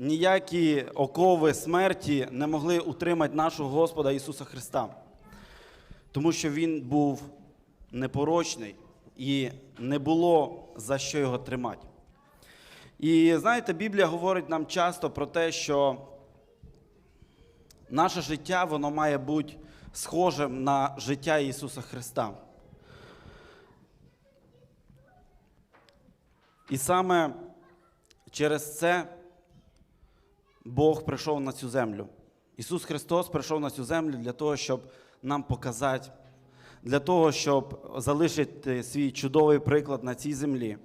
ніякі окови смерті не могли утримати нашого Господа Ісуса Христа. Тому що Він був непорочний і не було за що його тримати. І знаєте, Біблія говорить нам часто про те, що наше життя воно має бути схожим на життя Ісуса Христа. І саме через це Бог прийшов на цю землю. Ісус Христос прийшов на цю землю для того, щоб нам показати, для того, щоб залишити свій чудовий приклад на цій землі,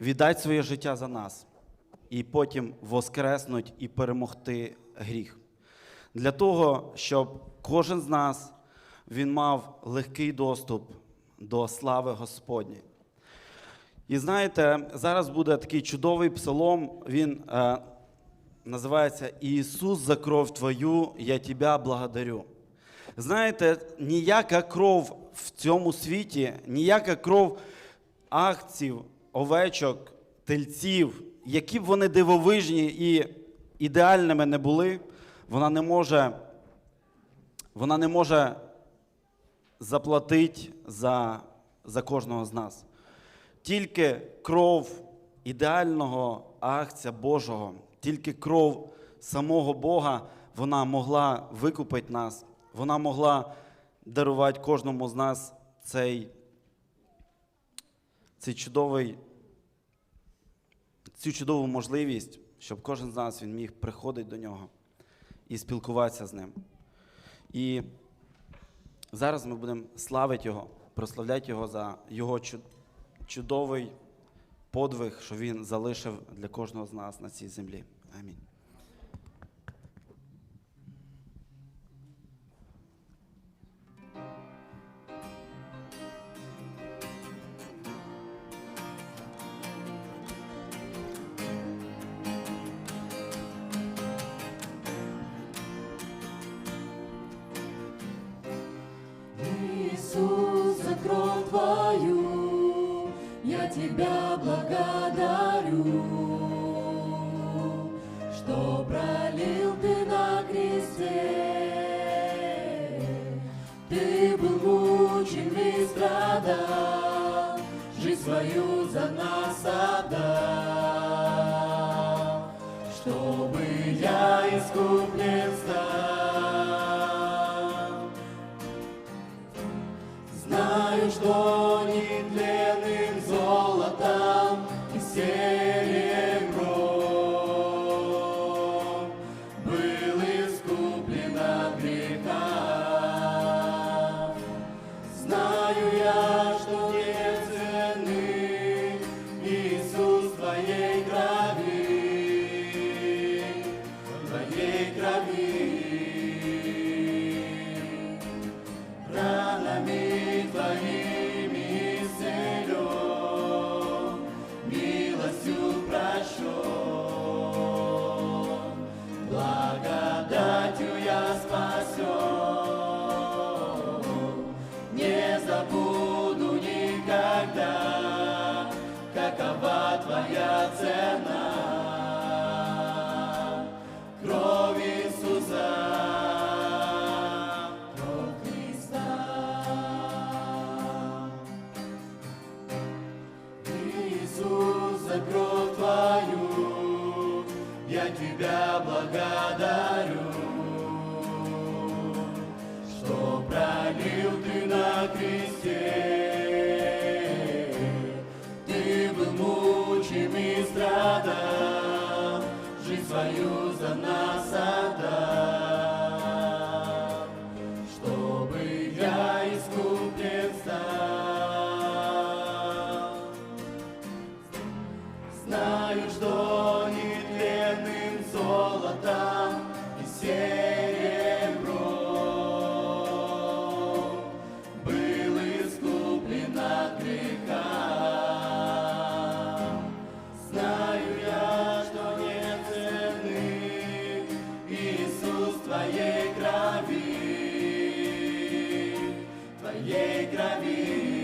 віддати своє життя за нас і потім воскреснуть і перемогти гріх. Для того, щоб кожен з нас він мав легкий доступ до слави Господньої. І знаєте, зараз буде такий чудовий псалом, він е, називається Ісус за кров Твою, я Тебе благодарю. Знаєте, ніяка кров в цьому світі, ніяка кров акців, овечок, тельців, які б вони дивовижні і ідеальними не були, вона не може, вона не може заплатити за, за кожного з нас. Тільки кров ідеального акція Божого, тільки кров самого Бога, вона могла викупити нас, вона могла дарувати кожному з нас цей, цей чудовий, цю чудову можливість, щоб кожен з нас він міг приходити до нього і спілкуватися з ним. І зараз ми будемо славити Його, прославляти Його за Його чудовий подвиг, що Він залишив для кожного з нас на цій землі. Амінь. Иисус, за Твою, я Тебя благодарю, что пролил Ты на кресте. Ты был мучен и страдал, жизнь свою за нас отдал, чтобы я искуплен стал. Знаю, что нетленным золотом и серебром Был искуплен от греха. Знаю я, что не цены Иисус Твоей крови, Твоей крови.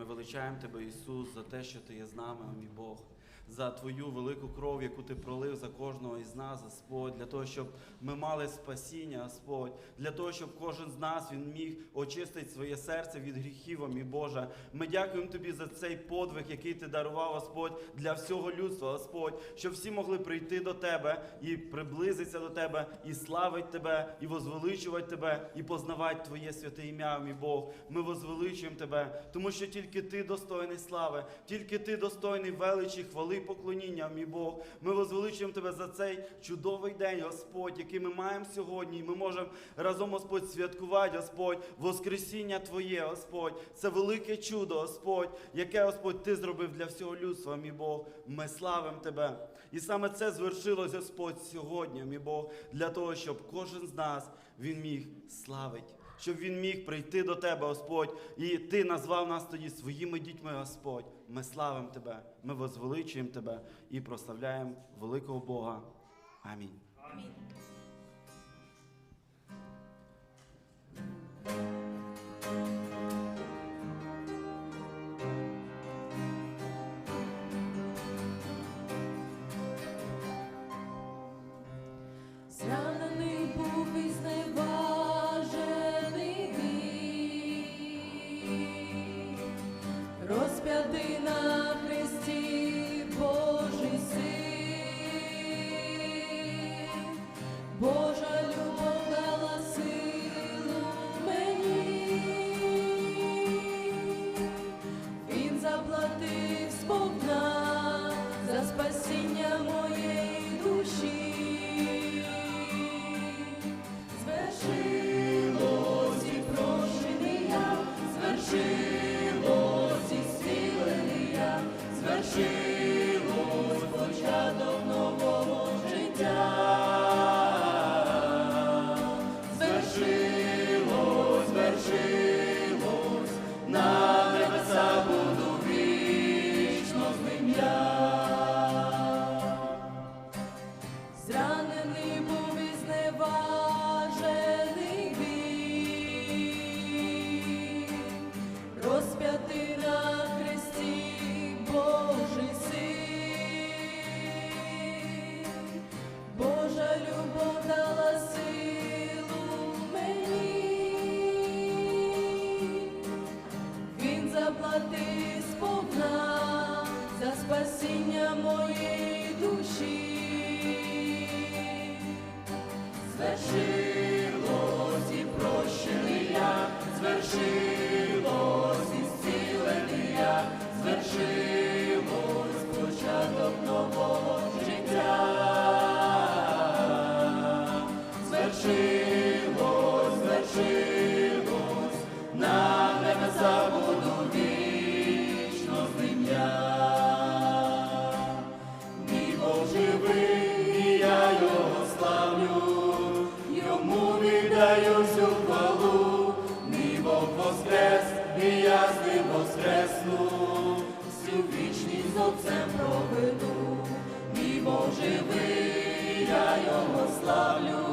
Ми величаємо Тебе, Ісус, за те, що Ти є з нами, о мій Бог, за Твою велику кров, яку Ти пролив за кожного із нас, Господь, для того, щоб ми мали спасіння, Господь, для того, щоб кожен з нас він міг очистити своє серце від гріхів, мій Боже. Ми дякуємо Тобі за цей подвиг, який Ти дарував, Господь, для всього людства, Господь, щоб всі могли прийти до Тебе і приблизитися до Тебе, і славити Тебе, і возвеличувати Тебе, і познавати Твоє святе ім'я, мій Бог. Ми возвеличуємо Тебе, тому що тільки Ти достойний слави, тільки Ти достойний величі, хвали поклоніння, мій Бог. Ми возвеличуємо Тебе за цей чудовий день, Господь, який ми маємо сьогодні. І ми можемо разом, Господь, святкувати, Господь, Воскресіння Твоє, Господь. Це велике чудо, Господь, яке, Господь, Ти зробив для всього людства, мій Бог. Ми славимо Тебе. І саме це звершилось, Господь, сьогодні, мій Бог, для того, щоб кожен з нас він міг славити. Щоб він міг прийти до тебе, Господь, і Ти назвав нас тоді своїми дітьми, Господь. Ми славимо Тебе, ми возвеличуємо Тебе і прославляємо великого Бога. Амінь. Зранений він заплатив сповна за спасіння моєї душі. Звершилось хвалу, мій Бог воскрес, і я з ним воскресну, всю вічність з отцем проведу, мій Бог живий, я його славлю,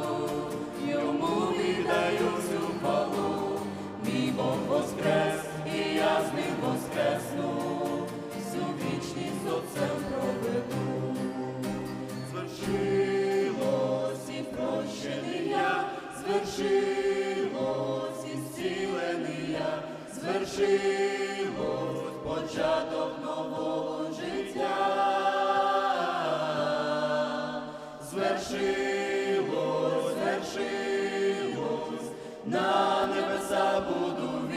йому віддаю всю хвалу, мій Бог воскрес, Звершилось, звершилось, на небеса буду